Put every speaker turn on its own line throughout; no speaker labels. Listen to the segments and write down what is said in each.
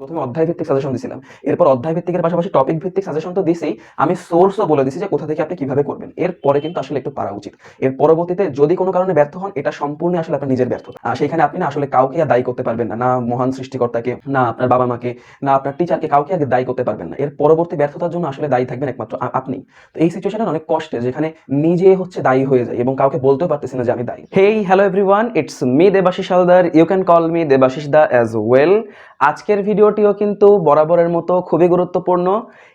প্রথমে অধ্যায় ভিত্তিক সাজেশন দিছিলাম। এরপর অধ্যায় ভিত্তিকের পাশাপাশি টপিক ভিত্তিক সাজেশন তো দিছেই আমি সোর্সও বলে দিছি যে কোথা থেকে আপনি কীভাবে করবেন। এরপরে কিন্তু আসলে একটু পারা উচিত। এর পরবর্তীতে যদি কোনো কারণে ব্যর্থ হন, এটা সম্পূর্ণ আসলে আপনার নিজের ব্যর্থতা। সেখানে আপনি না আসলে কাউকে আর দায়ী করতে পারবেন না। না মহান সৃষ্টিকর্তাকে, না আপনার বাবা মাকে না আপনার টিচারকে কাউকে আগে দায়ী করতে পারবেন না। এর পরবর্তী ব্যর্থতার জন্য আসলে দায়ী থাকবেন একমাত্র আপনি। তো এই সিচুয়েশনটা অনেক কষ্টের যেখানে নিজে হচ্ছে দায়ী হয়ে যায় এবং কাউকে বলতেও পারতেছি না যে আমি দায়ী। Hey hello everyone it's me Debashis Haldar you can call me Debashis da as well আজকের ভিডিওটিও কিন্তু বরাবরের মতো খুবই গুরুত্বপূর্ণ।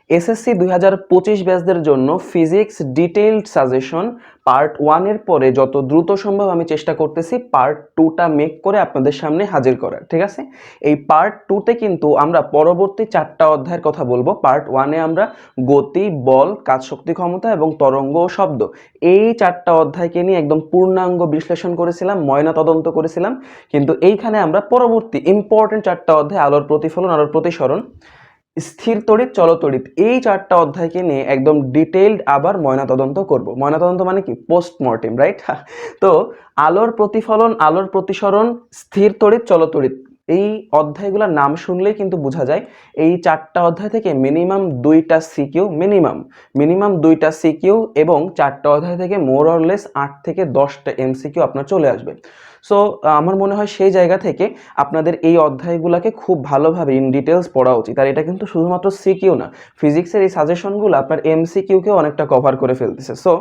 এসএসসি দুই হাজার পঁচিশ ব্যাচদের জন্য ফিজিক্স ডিটেইলড সাজেশন পার্ট ওয়ানের পরে যত দ্রুত সম্ভব আমি চেষ্টা করতেছি পার্ট টুটা মেক করে আপনাদের সামনে হাজির করার, ঠিক আছে? এই পার্ট টুতে কিন্তু আমরা পরবর্তী চারটা অধ্যায়ের কথা বলব। পার্ট ওয়ানে আমরা গতি, বল কাজ শক্তি ক্ষমতা এবং তরঙ্গ ও শব্দ এই চারটা অধ্যায়কে নিয়ে একদম পূর্ণাঙ্গ বিশ্লেষণ করেছিলাম, ময়না তদন্ত করেছিলাম। কিন্তু এইখানে আমরা পরবর্তী ইম্পর্টেন্ট চারটা অধ্যায় আলোর প্রতিফলন, আলোর প্রতিসরণ স্থির তড়িৎ চলতড়িৎ এই চারটা অধ্যায়কে নিয়ে একদম ডিটেইলড আবার ময়নাতদন্ত করব। ময়নাতদন্ত মানে কি? পোস্টমর্টেম রাইট তো আলোর প্রতিফলন, আলোর প্রতিসরণ, স্থির তড়িৎ চলতড়িৎ এই অধ্যায়গুলোর নাম শুনলেই কিন্তু বোঝা যায়, এই চারটা অধ্যায় থেকে মিনিমাম দুইটা সিকিউ মিনিমাম মিনিমাম দুইটা সিকিউ এবং চারটা অধ্যায় থেকে মোর অরলেস আট থেকে দশটা এমসিকিউ আপনার চলে আসবে। সো আমার মনে হয় সেই জায়গা থেকে আপনাদের এই অধ্যায়গুলোকে খুব ভালোভাবে ইন ডিটেলস পড়া উচিত। আর এটা কিন্তু শুধুমাত্র সিকিউ না ফিজিক্সের এই সাজেশনগুলো আপনার এমসিকিউকেও অনেকটা কভার করে ফেলতেছে। সো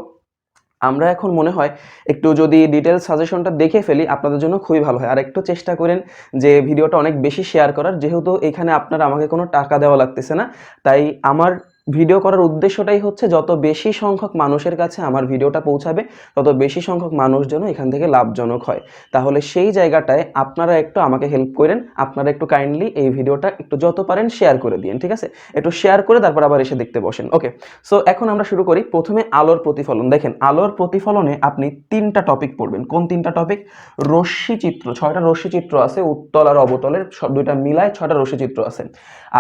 আমরা এখন মনে হয় একটু যদি ডিটেলস সাজেশনটা দেখে ফেলি, আপনাদের জন্য খুবই ভালো হয়। আর একটু চেষ্টা করেন যে ভিডিওটা অনেক বেশি শেয়ার করার। যেহেতু এখানে আপনার আমাকে কোনো টাকা দেওয়া লাগতেছে না, তাই আমার ভিডিও করার উদ্দেশ্যটাই হচ্ছে যত বেশি সংখ্যক মানুষের কাছে আমার ভিডিওটা পৌঁছাবে, তত বেশি সংখ্যক মানুষ যেন এখান থেকে লাভজনক হয়। তাহলে সেই জায়গাটায় আপনারা একটু আমাকে হেল্প করেন, আপনারা একটু কাইন্ডলি এই ভিডিওটা একটু যত পারেন শেয়ার করে দিন ঠিক আছে? একটু শেয়ার করে তারপর আবার এসে দেখতে বসেন ওকে সো এখন আমরা শুরু করি প্রথমে আলোর প্রতিফলন। দেখেন, আলোর প্রতিফলনে আপনি তিনটা টপিক পড়বেন। কোন তিনটা টপিক রশ্মি চিত্র, ছয়টা রশ্মি চিত্র আছে, উত্তল আর অবতলের সব দুইটা মিলায় ছয়টা রশ্মি চিত্র আছে।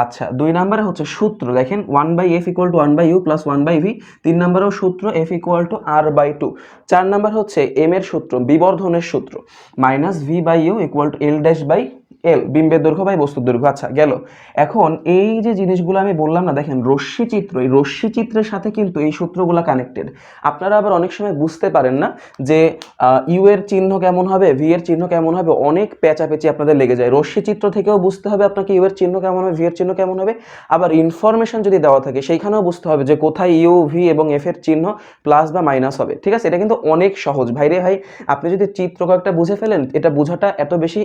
আচ্ছা দুই নম্বরে হচ্ছে সূত্র। দেখেন one by F equal to one by U plus one by V তিন নম্বরেও সূত্র F equal to R by two চার নাম্বার হচ্ছে এম এর সূত্র, বিবর্ধনের সূত্র। Minus V by U equal to L dash by L, বিম্বের দৈর্ঘ্য বাই বস্তুর দৈর্ঘ্য। আচ্ছা গেল। এখন এই যে জিনিসগুলো আমি বললাম না, দেখেন, রশ্মি চিত্র, এই রশ্মি চিত্রের সাথে কিন্তু এই সূত্রগুলো কানেক্টেড আপনারা আবার অনেক সময় বুঝতে পারেন না যে ইউ এর চিহ্ন কেমন হবে ভি এর চিহ্ন কেমন হবে, অনেক পেঁচাপেচি আপনাদের লেগে যায়। রশ্মি চিত্র থেকেও বুঝতে হবে আপনাকে ইউ এর চিহ্ন কেমন হবে ভি এর চিহ্ন কেমন হবে। আবার ইনফরমেশন যদি দেওয়া থাকে, সেইখানেও বুঝতে হবে যে, কোথায় ইউ ভি এবং এফ এর চিহ্ন প্লাস বা মাইনাস হবে। ঠিক আছে? এটা কিন্তু অনেক সহজ। ভাইরে ভাই, আপনি যদি চিত্র কয়েকটা বুঝে ফেলেন, এটা বোঝাটা এত বেশি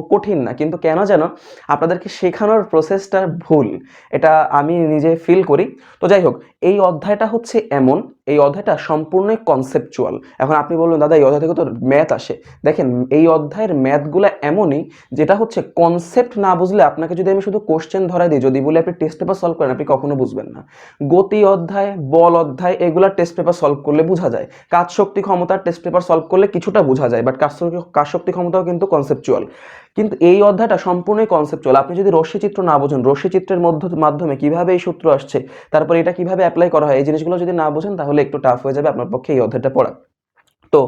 কঠিন না। কিন্তু কেন যেন আপনাদেরকে শেখানোর প্রসেসটা ভুল। এটা আমি নিজে ফিল করি। তো যাই হোক, এই অধ্যায়টা হচ্ছে এমন এই অধ্যায়টা সম্পূর্ণই কনসেপচুয়াল এখন আপনি বললেন দাদা, এই অধ্যায় থেকে তো ম্যাথ আসে। দেখেন, এই অধ্যায়ের ম্যাথগুলো এমনই, যেটা হচ্ছে কনসেপ্ট না বুঝলে আপনাকে যদি আমি শুধু কোশ্চেন ধরাই দিই, যদি বলি আপনি টেস্ট পেপার সলভ করেন, আপনি কখনো বুঝবেন না। গতি অধ্যায়, বল অধ্যায়, এগুলা টেস্ট পেপার সলভ করলে বোঝা যায়। কাজ শক্তি ক্ষমতার টেস্ট পেপার সলভ করলে কিছুটা বোঝা যায় বাট কাজ কাজ শক্তি ক্ষমতাও কিন্তু কনসেপচুয়াল কিন্তু এই অধ্যায়টা সম্পূর্ণই কনসেপচুয়াল আপনি যদি রশ্মি চিত্র না বোঝেন, রশ্মি চিত্রের মধ্য, মাধ্যমে কীভাবে এই সূত্র আসছে, তারপর এটা কীভাবে অ্যাপ্লাই করা হয়, এই জিনিসগুলো যদি না বোঝেন, তাহলে একটু টাফ হয়ে যাবে আপনার পক্ষে এই অধ্যায়টা পড়া। তো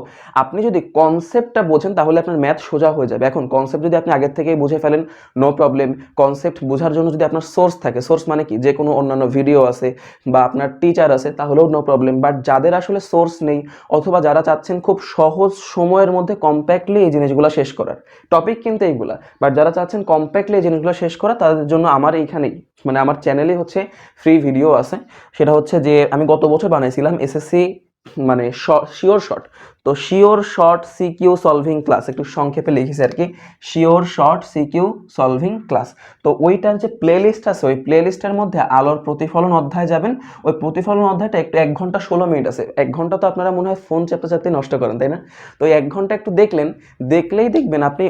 আপনি যদি কনসেপ্টটা বোঝেন, তাহলে আপনার ম্যাথ সোজা হয়ে যাবে। এখন কনসেপ্ট যদি আপনি আগের থেকেই বুঝে ফেলেন নো প্রবলেম কনসেপ্ট বোঝার জন্য যদি আপনার সোর্স থাকে সোর্স মানে কি? যে কোনো অন্যান্য ভিডিও আছে বা আপনার টিচার আছে, তাহলেও নো প্রবলেম বাট যাদের আসলে সোর্স নেই, অথবা যারা চাচ্ছেন খুব সহজ সময়ের মধ্যে কম্প্যাক্টলি এই জিনিসগুলো শেষ করার। টপিক কিন্তু এইগুলা। বাট যারা চাচ্ছেন কম্প্যাক্টলি এই জিনিসগুলো শেষ করা, তাদের জন্য আমার এইখানেই। মানে আমার চ্যানেলেই হচ্ছে ফ্রি ভিডিও আছে। সেটা হচ্ছে যে, আমি গত বছর বানাইছিলাম এসএসসি মানে শিওর শর্ট তো sure short CQ solving class একটু সংক্ষেপে লিখেছি আর কি। Sure short CQ solving class তো ওইটার যে প্লে লিস্ট আছে, ওই প্লে লিস্টের মধ্যে আলোর প্রতিফলন অধ্যায় যাবেন। ওই প্রতিফলন অধ্যায়টা একটু এক ঘণ্টা ষোলো মিনিট আছে। এক ঘণ্টা তো আপনারা মনে হয় ফোন চাপতে চাপতে নষ্ট করেন, তাই না? তো এক ঘণ্টা একটু দেখলেন, দেখলেই দেখবেন আপনি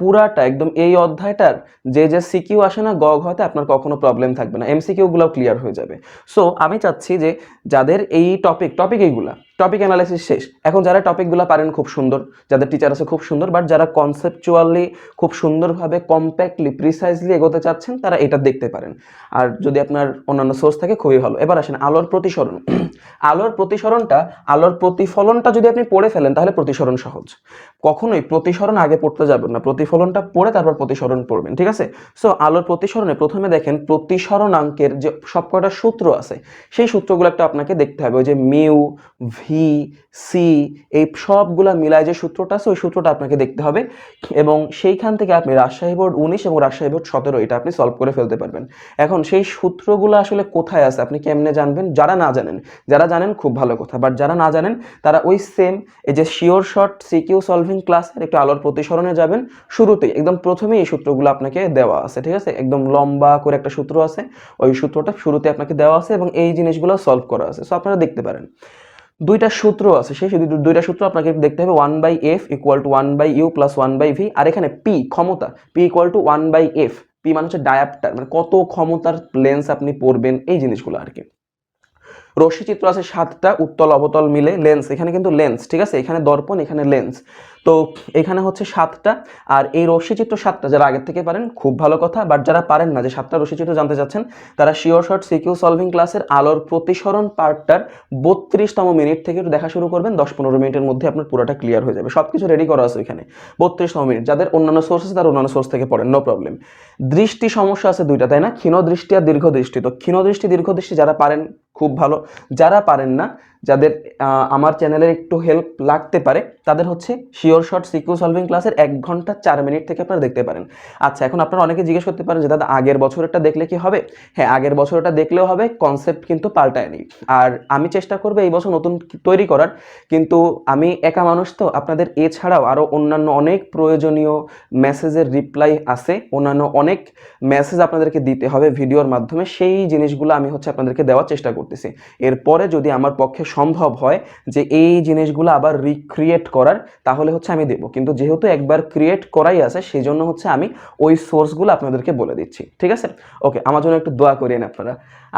পুরাটা একদম এই অধ্যায়টার যে যে সিকিউ আসে না গ ঘতে আপনার কখনো প্রবলেম থাকবে না। এমসিকিউ গুলো ক্লিয়ার হয়ে যাবে। সো আমি চাচ্ছি যে, যাদের এই টপিক টপিক এইগুলা টপিক অ্যানালাইসিস শেষ। এখন যারা টপিকগুলো পারেন খুব সুন্দর, যাদের টিচার আছে খুব সুন্দর বাট যারা কনসেপচুয়ালি খুব সুন্দরভাবে কম্প্যাক্টলি প্রিসাইজলি এগোতে চাচ্ছেন, তারা এটা দেখতে পারেন। আর যদি আপনার অন্যান্য সোর্স থাকে, খুবই ভালো। এবার আসেন আলোর প্রতিসরণ। আলোর প্রতিসরণটা, আলোর প্রতিফলনটা যদি আপনি পড়ে ফেলেন, তাহলে প্রতিসরণ সহজ। কখনোই প্রতিসরণ আগে পড়তে যাবেন না। প্রতিফলনটা পড়ে তারপর প্রতিসরণ পড়বেন, ঠিক আছে? সো আলোর প্রতিসরণে প্রথমে দেখেন প্রতিসরণাঙ্কের যে সবকটা সূত্র আছে, সেই সূত্রগুলো একটা আপনাকে দেখতে হবে। ওই যে মিউ ভি সি, এই সবগুলা মিলায় যে সূত্রটা আছে, ওই সূত্রটা আপনাকে দেখতে হবে। এবং সেইখান থেকে আপনি রাজশাহী বোর্ড উনিশ এবং রাজশাহী বোর্ড সতেরো, এটা আপনি সলভ করে ফেলতে পারবেন। এখন সেই সূত্রগুলো আসলে কোথায় আছে, আপনি কেমনে জানবেন? যারা না জানেন, যারা জানেন খুব ভালো কথা বাট যারা না জানেন, তারা ওই সেম এই যে শিওর শর্ট সিকিউ সলভিং ক্লাসের একটু আলোর প্রতিসরণে যাবেন। শুরুতেই, একদম প্রথমেই এই সূত্রগুলো আপনাকে দেওয়া আছে, ঠিক আছে? একদম লম্বা করে একটা সূত্র আছে, ওই সূত্রটা শুরুতে আপনাকে দেওয়া আছে এবং এই জিনিসগুলো সলভ করা আছে। সো আপনারা দেখতে পারেন। দুইটা সূত্র আছে, সেই দুইটা সূত্র আপনাকে দেখতে হবে one by F equal to one by U plus one by V আর এখানে পি ক্ষমতা P equal to one by F P মানে হচ্ছে ডায়াপ্টার মানে কত ক্ষমতার লেন্স আপনি পড়বেন, এই জিনিসগুলো আর কি। রশ্মিচিত্র আছে সাতটা, উত্তল, অবতল মিলে লেন্স এখানে কিন্তু লেন্স ঠিক আছে? এখানে দর্পণ, এখানে লেন্স তো এখানে হচ্ছে সাতটা, আর এই রশ্মিচিত্র সাতটা, যারা আগের থেকে পারেন, খুব ভালো কথা বাট যারা পারেন না, যে সাতটা রশ্মিচিত্র জানতে চাচ্ছেন, তারা শিওর শর্ট সিকিউ সলভিং ক্লাসের আলোর প্রতিসরণ পার্টটার বত্রিশতম মিনিট থেকে দেখা শুরু করবেন দশ পনেরো মিনিটের মধ্যে আপনার পুরোটা ক্লিয়ার হয়ে যাবে। সব কিছু রেডি করা আছে এখানে বত্রিশতম মিনিট যাদের অন্যান্য সোর্স আছে তারা অন্যান্য সোর্স থেকে পড়েন নো প্রবলেম দৃষ্টি সমস্যা আছে দুইটা, তাই না? ক্ষীণ দৃষ্টি আর দীর্ঘ দৃষ্টি। তো ক্ষীণ দৃষ্টি, দীর্ঘ দৃষ্টি যারা পারেন খুব ভালো। যারা পারেন না যাদের আমার চ্যানেলের একটু হেল্প লাগতে পারে, তাদের হচ্ছে শিওর শর্ট সিকিউ সলভিং ক্লাসের এক ঘণ্টা চার মিনিট থেকে আপনারা দেখতে পারেন। আচ্ছা এখন আপনারা অনেকে জিজ্ঞেস করতে পারেন যে, দাদা, আগের বছরেরটা দেখলে কি হবে? হ্যাঁ আগের বছরটা দেখলেও হবে কনসেপ্ট কিন্তু পাল্টায়নি। আর আমি চেষ্টা করব এই বছর নতুন তৈরি করার, কিন্তু আমি একা মানুষ তো, আপনাদের এছাড়াও আরও অন্যান্য অনেক প্রয়োজনীয় মেসেজের রিপ্লাই আছে, অন্যান্য অনেক মেসেজ আপনাদেরকে দিতে হবে ভিডিওর মাধ্যমে, সেই জিনিসগুলো আমি হচ্ছে আপনাদেরকে দেওয়ার চেষ্টা করতেছি। এরপরে যদি আমার পক্ষে সম্ভব হয় যে এই জিনিসগুলো আবার রিক্রিয়েট করার, তাহলে হচ্ছে আমি দেবো। কিন্তু যেহেতু একবার ক্রিয়েট করাই আছে সেই জন্য হচ্ছে আমি ওই সোর্সগুলো আপনাদেরকে বলে দিচ্ছি। ঠিক আছে? ওকে, আমার জন্য একটু দোয়া করিয়েন আপনারা।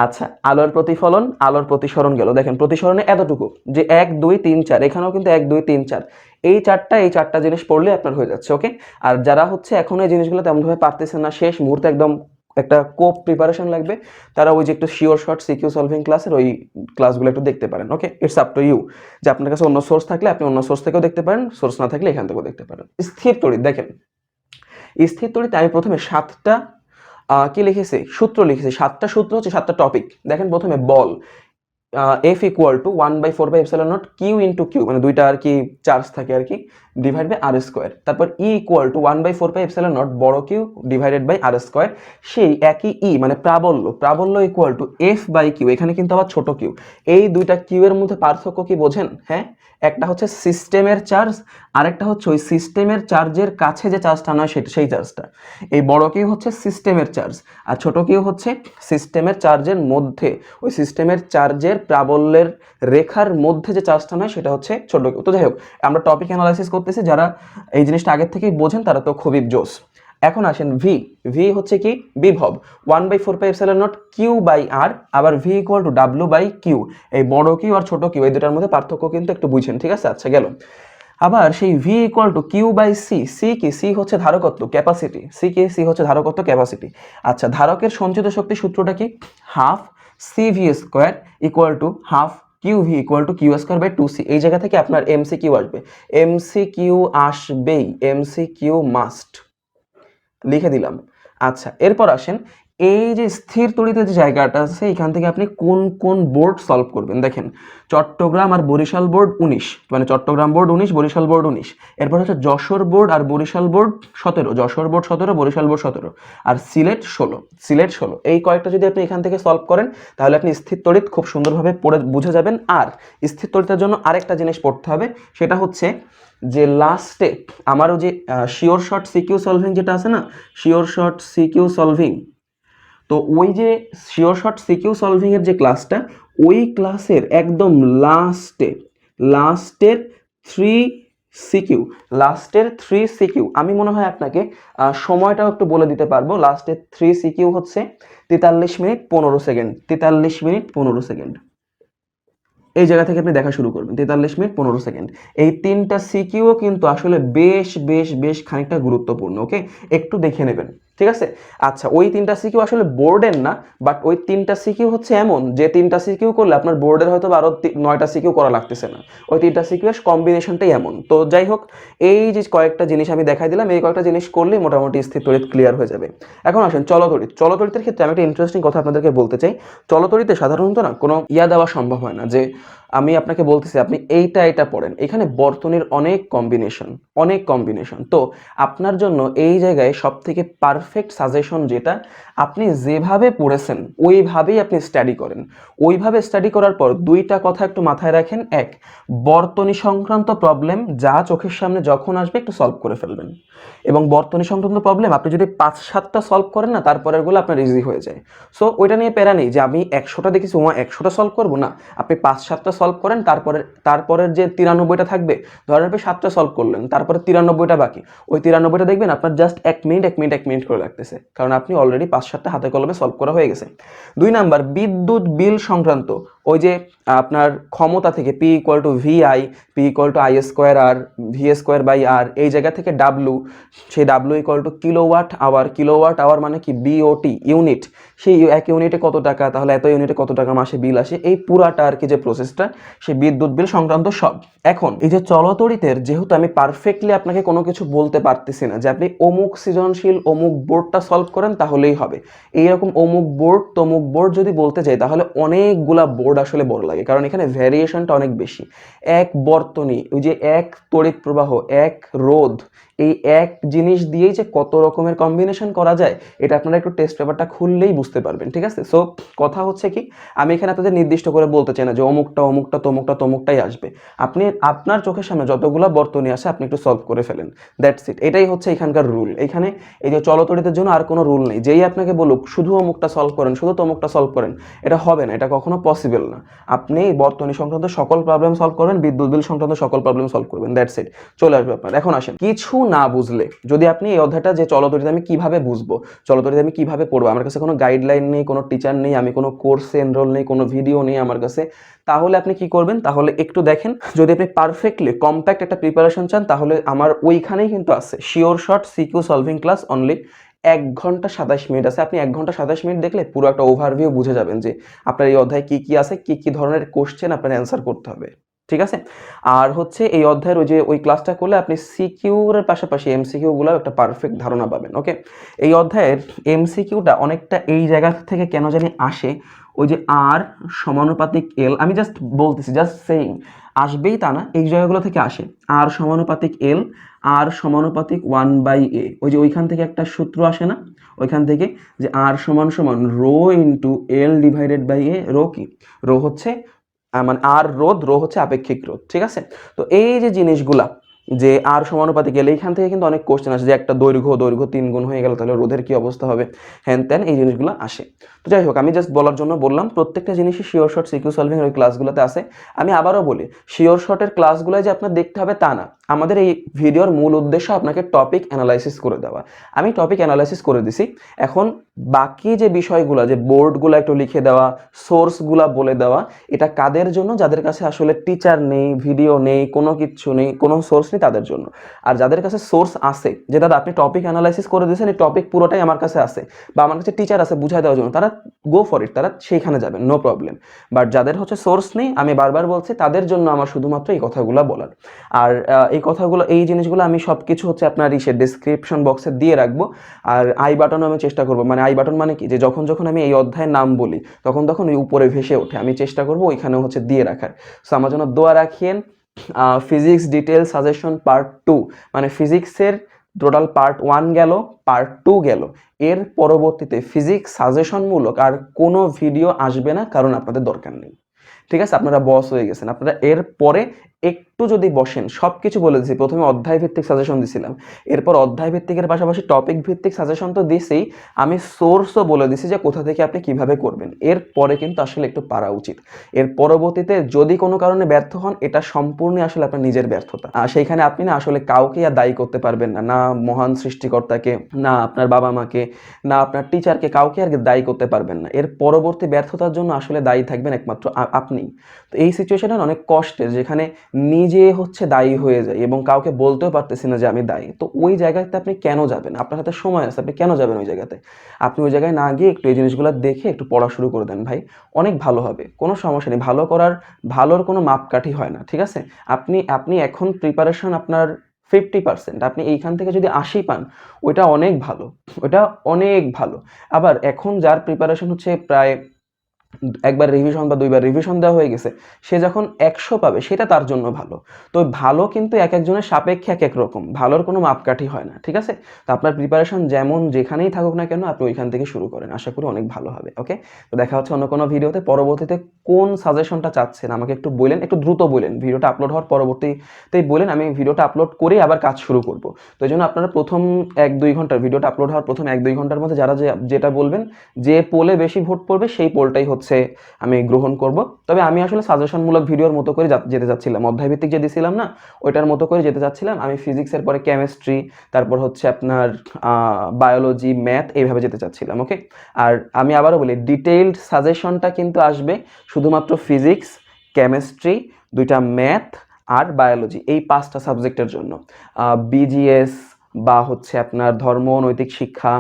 আচ্ছা আলোর প্রতিফলন, আলোর প্রতিসরণ গেল। দেখেন, প্রতিসরণে এতটুকু যে এক, দুই, তিন, চার, এখানেও কিন্তু এক, দুই, তিন, চার। এই চারটা এই চারটা জিনিস পড়লে আপনার হয়ে যাচ্ছে, ওকে? আর যারা হচ্ছে এখন এই জিনিসগুলো তেমনভাবে পারতেছেন না, শেষ মুহূর্তে একদম একটা কোপ প্রিপারেশন লাগবে। তারা ওই যে একটু শিওর শর্ট সিকিউ সলভিং ক্লাসের ওই ক্লাসগুলো একটু দেখতে পারেন okay it's up to you যে আপনার কাছে অন্য সোর্স থাকলে আপনি অন্য সোর্স থেকেও দেখতে পারেন সোর্স না থাকলে এখান থেকেও দেখতে পারেন। স্থির তড়িৎ, দেখেন। স্থির তড়িৎ আমি প্রথমে সাতটা কি লিখেছি? সূত্র লিখেছি। সাতটা সূত্র হচ্ছে সাতটা টপিক দেখেন প্রথমে বল। F equal to one by four by epsilon naught Q into Q মানে দুইটা আর কি চার্জ থাকে আর কি। ডিভাইড বাই আর স্কোয়ার তারপর E equal to one by four by epsilon naught বড় Q divided by R square সেই একই E মানে প্রাবল্য প্রাবল্য equal to F by Q এখানে কিন্তু আবার ছোট কিউ এই দুইটা কিউ এর মধ্যে পার্থক্য কি বোঝেন? হ্যাঁ একটা হচ্ছে সিস্টেমের চার্জ আরেকটা হচ্ছে ওই সিস্টেমের চার্জের কাছে যে চার্জটা নয় সেটা, সেই চার্জটা এই বড় কিউ হচ্ছে সিস্টেমের চার্জ আর ছোট কিউ হচ্ছে সিস্টেমের চার্জের মধ্যে। ওই সিস্টেমের চার্জের প্রাবল্যের রেখার মধ্যে যে চার্জটা নয় সেটা হচ্ছে ছোট কিউ তো যাই হোক, আমরা টপিক অ্যানালাইসিস করতেছি যারা এই জিনিসটা আগের থেকেই বোঝেন তারা তো খুবই জোস। এখন আসেন ভি ভি হচ্ছে কি? বিভব। One by four pi epsilon naught Q by R, আবার V equal to W by Q. এই বড় কিউ আর ছোট কিউ, এই দুটার মধ্যে পার্থক্য কিন্তু একটু বুঝেন, ঠিক আছে? আচ্ছা গেল। আবার সেই V equal to Q by C C কি? সি হচ্ছে ধারকত্ব, ক্যাপাসিটি। সি কে সি হচ্ছে ধারকত্ব, ক্যাপাসিটি। আচ্ছা ধারকের সঞ্চিত শক্তি সূত্রটা কি? Half C V square equal to half Q V equal to Q square by two C এই জায়গা থেকে আপনার এমসি কিউ আসবে। এমসি কিউ আসবেই এমসি কিউ মাস্ট লিখে দিলাম। আচ্ছা এরপর আসেন এই যে স্থির তড়িতের যে জায়গাটা আছে, এখান থেকে আপনি কোন কোন বোর্ড সলভ করবেন? দেখেন, চট্টগ্রাম আর বরিশাল বোর্ড উনিশ মানে চট্টগ্রাম বোর্ড উনিশ, বরিশাল বোর্ড উনিশ। এরপর হচ্ছে যশোর বোর্ড আর বরিশাল বোর্ড সতেরো, যশোর বোর্ড সতেরো, বরিশাল বোর্ড সতেরো, আর সিলেট ষোলো সিলেট ষোলো। এই কয়েকটা যদি আপনি এখান থেকে সলভ করেন, তাহলে আপনি স্থির তড়িৎ খুব সুন্দরভাবে পড়ে, বুঝে যাবেন। আর স্থির তড়িতের জন্য আরেকটা জিনিস পড়তে হবে, সেটা হচ্ছে যে লাস্টে আমারও যে শিওর শর্ট সিকিউ সলভিং যেটা আছে না শিওর শর্ট সিকিউ সলভিং তো ওই যে শিওর শর্ট সিকিউ সলভিং এর যে ক্লাসটা ওই ক্লাসের একদম লাস্টে লাস্টের থ্রি সিকিউ লাস্টের থ্রি সিকিউ আমি মনে হয় আপনাকে সময়টাও একটু বলে দিতে পারব। লাস্টের থ্রি সিকিউ হচ্ছে তেতাল্লিশ মিনিট পনেরো সেকেন্ড, তেতাল্লিশ মিনিট পনেরো সেকেন্ড। এই জায়গা থেকে আপনি দেখা শুরু করবেন, তেতাল্লিশ মিনিট পনেরো সেকেন্ড। এই তিনটা সিকিউও কিন্তু আসলে বেশ বেশ বেশ খানিকটা গুরুত্বপূর্ণ ওকে একটু দেখে নেবেন। ঠিক আছে? আচ্ছা ওই তিনটা সিকিউ আসলে বোর্ডের না বাট ওই তিনটা সিকিউ হচ্ছে এমন, যে তিনটা সিকিউ করলে আপনার বোর্ডের হয়তো আরও নয়টা সিকিউ করা লাগতেছে না। ওই তিনটা সিকিউ কম্বিনেশনটাই এমন। তো যাই হোক, এই যে কয়েকটা জিনিস আমি দেখাই দিলাম, এই কয়েকটা জিনিস করলেই মোটামুটি স্থির তড়িৎ ক্লিয়ার হয়ে যাবে। এখন আসেন চলতড়িৎ। চলতড়িতের ক্ষেত্রে আমি একটা ইন্টারেস্টিং কথা আপনাদেরকে বলতে চাই। চলতড়িতে সাধারণত না কোনো ইয়া দেওয়া সম্ভব হয় না, যে আমি আপনাকে বলতেছি, আপনি এইটা এটা পড়েন। এখানে বর্তনীর অনেক কম্বিনেশন অনেক কম্বিনেশন তো আপনার জন্য এই জায়গায় সব থেকে পারফেক্ট সাজেশন যেটা, আপনি যেভাবে পড়েছেন, ওইভাবেই আপনি স্টাডি করেন। ওইভাবে স্টাডি করার পর দুইটা কথা একটু মাথায় রাখেন। এক, বর্তনী সংক্রান্ত প্রবলেম যা চোখের সামনে যখন আসবে একটু সলভ করে ফেলবেন। এবং বর্তনী সংক্রান্ত প্রবলেম আপনি যদি পাঁচ, সাতটা সলভ করেন না, তারপরেরগুলো আপনার ইজি হয়ে যায়। সো ওইটা নিয়ে প্যারা নেই যে আমি একশোটা দেখেছি ওমা একশোটা সলভ করব না। আপনি পাঁচ, সাতটা সলভ করেন, তারপরে তারপরের যে তিরানব্বইটা থাকবে ধরেন আপনি সাতটা সলভ করলেন, তারপরে তিরানব্বইটা বাকি। ওই তিরানব্বইটা দেখবেন আপনার জাস্ট এক মিনিট এক মিনিট এক মিনিট করে লাগতেছে, কারণ আপনি অলরেডি পাঁচ সাতটা হাতে কলমে সলভ করা হয়ে গেছে। দুই নাম্বার, বিদ্যুৎ বিল সংক্রান্ত, ওই যে আপনার ক্ষমতা থেকে P equal to V I P equal to I square R V square by R এই জায়গা থেকে ডাব্লু সেই W equal to kilowatt hour kilowatt hour মানে কি? বিওটি ইউনিট সেই এক ইউনিটে কত টাকা? তাহলে এত ইউনিটে কত টাকা মাসে বিল আসে? এই পুরাটা আর কি যে প্রসেসটা সেই বিদ্যুৎ বিল সংক্রান্ত সব। এখন, এই যে চলতরিতের, যেহেতু আমি পারফেক্টলি আপনাকে কোনো কিছু বলতে পারতেছি না, যে আপনি অমুক সৃজনশীল, অমুক বোর্ডটা সলভ করেন, তাহলেই হবে। এইরকম অমুক বোর্ড তমুক বোর্ড যদি বলতে যাই, তাহলে অনেকগুলা বোর্ড আসলে বড় লাগে কারণ এখানে ভ্যারিয়েশনটা অনেক বেশি। এক বর্তনী ওই যে এক তড়িৎ প্রবাহ এক রোধ এই এক জিনিস দিয়েই যে কত রকমের কম্বিনেশন করা যায়, এটা আপনারা একটু টেস্ট পেপারটা খুললেই বুঝতে পারবেন, ঠিক আছে? সো কথা হচ্ছে কি, আমি এখানে আপনাদের নির্দিষ্ট করে বলতে চাই না যে অমুকটা অমুকটা, তমুকটা, তমুকটাই আসবে। আপনি, আপনার চোখের সামনে যতগুলো বর্তনী আসে আপনি একটু সলভ করে ফেলেন। দ্যাটস ইট এটাই হচ্ছে এখানকার রুল এখানে এই যে চলতরিতের জন্য আর কোনো রুল নেই। যেই আপনাকে বলুক, শুধু অমুকটা সলভ করেন, শুধু তমুকটা সলভ করেন, এটা হবে না, এটা কখনো পসিবল না। আপনি বর্তনী সংক্রান্ত সকল প্রবলেম সলভ করবেন, বিদ্যুৎ বিল সংক্রান্ত সকল প্রবলেম সলভ করবেন দ্যাটস ইট চলে আসবে আপনার। এখন আসেন। কিছু না বুঝলে, যদি আপনি এই অধ্যায়টা যে চলতরিতে আমি কীভাবে বুঝব চলতরিতে আমি কীভাবে পড়ব, আমার কাছে কোনো গাইডলাইন নেই, কোনো টিচার নেই, আমি কোনো কোর্সে এনরোল নেই, কোনো ভিডিও নেই আমার কাছে, তাহলে আপনি কি করবেন? তাহলে একটু দেখেন, যদি আপনি পারফেক্টলি কম্প্যাক্ট একটা প্রিপারেশন চান, তাহলে আমার ওইখানেই কিন্তু আছে sure short CQ solving class only এক ঘণ্টা সাতাশ মিনিট আছে, আপনি এক ঘণ্টা সাতাশ মিনিট দেখলে পুরো একটা ওভারভিউ বুঝে যাবেন যে আপনার এই অধ্যায় কি কি আছে, কি কি ধরনের কোশ্চেন আপনার অ্যান্সার করতে হবে। ঠিক আছে? আর হচ্ছে এই অধ্যায়ের ওই যে, ওই ক্লাসটা করলে আপনি সিকিউর পাশাপাশি এমসিকিউগুলো একটা পারফেক্ট ধারণা পাবেন ওকে এই অধ্যায়ের এমসিকিউটা অনেকটা এই জায়গা থেকে কেন জানি আসে, ওই যে আর সমানুপাতিক এল আমি জাস্ট বলতেছি জাস্ট সেইং আসবেই তা না, এই জায়গাগুলো থেকে আসে। আর সমানুপাতিক এল আর সমানুপাতিক ওয়ান বাই এ ওই যে ওইখান থেকে একটা সূত্র আসে না? ওইখান থেকে যে আর সমান সমান rho into L divided by A rho কি? রো হচ্ছে মানে আর রোধ, রো হচ্ছে আপেক্ষিক রোধ, ঠিক আছে? তো এই যে জিনিসগুলা, যে আর সমানুপাতিক গেলে এখান থেকে কিন্তু অনেক কোশ্চেন আসে যে একটা দৈর্ঘ্য দৈর্ঘ্য তিন গুণ হয়ে গেল, তাহলে রোধের কি অবস্থা হবে? হ্যান ত্যান এই জিনিসগুলো আসে। তো যাই হোক, আমি জাস্ট বলার জন্য বললাম, প্রত্যেকটা জিনিসই শিওর শর্ট সিকিউ সলভিং ওই ক্লাসগুলোতে আসে আমি আবারও বলি শিওর শর্টের ক্লাসগুলো যে আপনার দেখতে হবে তা না। আমাদের এই ভিডিওর মূল উদ্দেশ্য আপনাকে টপিক অ্যানালাইসিস করে দেওয়া। আমি টপিক অ্যানালাইসিস করে দিছি। এখন বাকি যে বিষয়গুলো, যে বোর্ডগুলো একটু লিখে দেওয়া সোর্সগুলো বলে দেওয়া, এটা কাদের জন্য? যাদের কাছে আসলে টিচার নেই ভিডিও নেই, কোনো কিচ্ছু নেই, কোনো সোর্স নেই তাদের জন্য। আর যাদের কাছে সোর্স আছে, যে দাদা আপনি টপিক অ্যানালাইসিস করে দিয়েছেন, এই টপিক পুরোটাই আমার কাছে আছে, বা আমার কাছে টিচার আছে বুঝাই দেওয়ার জন্য, তারা গো ফর ইট তারা সেইখানে যাবেন নো প্রবলেম বাট যাদের হচ্ছে সোর্স নেই, আমি বারবার বলছি, তাদের জন্য আমার শুধুমাত্র এই কথাগুলো বলার। আর এই কথাগুলো, এই জিনিসগুলো আমি সব কিছু হচ্ছে আপনার ইসে ডিসক্রিপশন বক্সে দিয়ে রাখব। আর আই বাটনও আমি চেষ্টা করব। মানে আই বাটন মানে কি? যে যখন যখন আমি এই অধ্যায়ের নাম বলি, তখন তখন ওই উপরে ভেসে ওঠে। আমি চেষ্টা করব ওইখানে হচ্ছে দিয়ে রাখার। সো আমার জন্য দোয়া রাখিয়েন physics detail suggestion part two মানে ফিজিক্সের টোটাল পার্ট ওয়ান গেল পার্ট টু গেল। এর পরবর্তীতে ফিজিক্স সাজেশনমূলক আর কোনো ভিডিও আসবে না, কারণ আপনাদের দরকার নেই। ঠিক আছে? আপনারা বস হয়ে গেছেন। আপনারা এর পরে একটু যদি বসেন সব কিছু বলে দিছি। প্রথমে অধ্যায় ভিত্তিক সাজেশন দিছিলাম। এরপর অধ্যায় ভিত্তিকের পাশাপাশি টপিক ভিত্তিক সাজেশন তো দিছেই আমি সোর্সও বলে দিছি যে কোথা থেকে আপনি কীভাবে করবেন। এরপরে কিন্তু আসলে একটু পারা উচিত। এর পরবর্তীতে যদি কোনো কারণে ব্যর্থ হন, এটা সম্পূর্ণ আসলে আপনার নিজের ব্যর্থতা। আর সেইখানে আপনি না আসলে কাউকে আর দায়ী করতে পারবেন না। না মহান সৃষ্টিকর্তাকে, না আপনার বাবা মাকে, না আপনার টিচারকে কাউকে আর দায়ী করতে পারবেন না। এর পরবর্তী ব্যর্থতার জন্য আসলে দায়ী থাকবেন একমাত্র আপনি তো এই সিচুয়েশনটা অনেক কষ্টের, যেখানে নিজে হচ্ছে দায়ী হয়ে যায় এবং কাউকে বলতেও পারতেছি না যে আমি দায়ী। তো ওই জায়গাতে আপনি কেন যাবেন? আপনার হাতে সময় আছে, আপনি কেন যাবেন ওই জায়গাতে? আপনি ওই জায়গায় না গিয়ে একটু এই জিনিসগুলো দেখে একটু পড়া শুরু করে দেন ভাই। অনেক ভালো হবে, কোনো সমস্যা নেই। ভালো করার, ভালোর কোনো মাপকাঠি হয় না, ঠিক আছে? আপনি আপনি এখন প্রিপারেশন আপনার ফিফটি পার্সেন্ট আপনি এইখান থেকে যদি আশি পান, ওইটা অনেক ভালো, ওইটা অনেক ভালো। আবার এখন যার প্রিপারেশন হচ্ছে প্রায় একবার রিভিশন বা দুইবার রিভিশন দেওয়া হয়ে গেছে, সে যখন একশো পাবে, সেটা তার জন্য ভালো। তো ভালো কিন্তু এক একজনের সাপেক্ষে এক এক রকম, ভালোর কোনো মাপকাঠি হয় না, ঠিক আছে? তো আপনার প্রিপারেশন যেমন যেখানেই থাকুক না কেন, আপনি ওইখান থেকে শুরু করেন, আশা করি অনেক ভালো হবে ওকে তো দেখা হচ্ছে অন্য কোনো ভিডিওতে পরবর্তীতে কোন সাজেশনটা চাচ্ছেন, আমাকে একটু বলেন, একটু দ্রুত বলেন ভিডিওটা আপলোড হওয়ার পরবর্তীতেই বলেন, আমি ভিডিওটা আপলোড করে আবার কাজ শুরু করব। তো এই জন্য আপনারা প্রথম এক দুই ঘণ্টার ভিডিওটা আপলোড হওয়ার প্রথম এক দুই ঘণ্টার মধ্যে যারা যেটা বলবেন, যে পোলে বেশি ভোট পড়বে, সেই পোলটাই হচ্ছে আমি গ্রহণ করব। তবে আমি আসলে সাজেশনমূলক ভিডিওর মতো করে যেতে চাচ্ছিলাম। অধ্যায়ভিত্তিক যে দিছিলাম না, ওইটার মতো করে যেতে চাচ্ছিলাম। আমি ফিজিক্সের পরে কেমিস্ট্রি তারপর হচ্ছে আপনার বায়োলজি ম্যাথ এইভাবে যেতে চাচ্ছিলাম ওকে আর আমি আবারও বলি ডিটেইলড সাজেশনটা কিন্তু আসবে শুধুমাত্র ফিজিক্স কেমিস্ট্রি দুইটা ম্যাথ আর বায়োলজি এই পাঁচটা সাবজেক্টের জন্য। বিজিএস বা হচ্ছে আপনার ধর্ম, নৈতিক শিক্ষা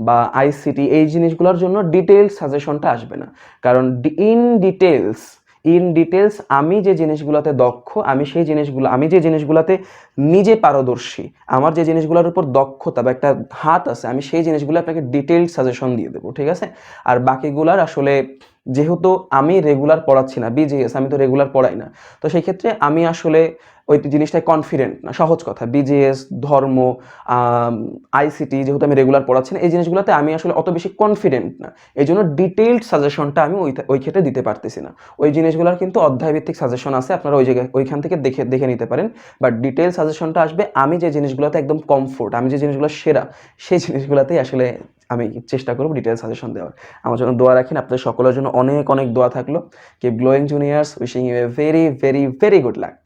বা আইসিটি এই জিনিসগুলোর জন্য ডিটেলস সাজেশনটা আসবে না। কারণ ইন ডিটেলস ইন ডিটেলস আমি যে জিনিসগুলোতে দক্ষ, আমি সেই জিনিসগুলো, আমি যে জিনিসগুলোতে নিজে পারদর্শী, আমার যে জিনিসগুলোর উপর দক্ষতা বা একটা হাত আছে, আমি সেই জিনিসগুলো আপনাকে ডিটেলড সাজেশন দিয়ে দেবো, ঠিক আছে? আর বাকিগুলার আসলে যেহেতু আমি রেগুলার পড়াচ্ছি না বিজিএস আমি তো রেগুলার পড়াই না। তো সেই ক্ষেত্রে আমি আসলে ওই জিনিসটায় কনফিডেন্ট না, সহজ কথা। বিজিএস ধর্ম আইসিটি যেহেতু আমি রেগুলার পড়াচ্ছি না, এই জিনিসগুলোতে আমি আসলে অত বেশি কনফিডেন্ট না। এই জন্য ডিটেইলড সাজেশনটা আমি ওই ওই ক্ষেত্রে দিতে পারতেছি না। ওই জিনিসগুলোর কিন্তু অধ্যায়ভিত্তিক সাজেশন আছে, আপনারা ওই জায়গায়, ওইখান থেকে দেখে দেখে নিতে পারেন। বাট ডিটেল সাজেশনটা আসবে, আমি যে জিনিসগুলোতে একদম কমফোর্ট আমি যে জিনিসগুলো সেরা, সেই জিনিসগুলোতেই আসলে আমি চেষ্টা করব ডিটেলস সাজেশন দেওয়ার। আমার জন্য দোয়া রাখেন, আপনাদের সকলের জন্য অনেক অনেক দোয়া থাকল। Keep glowing juniors wishing you a very very very good luck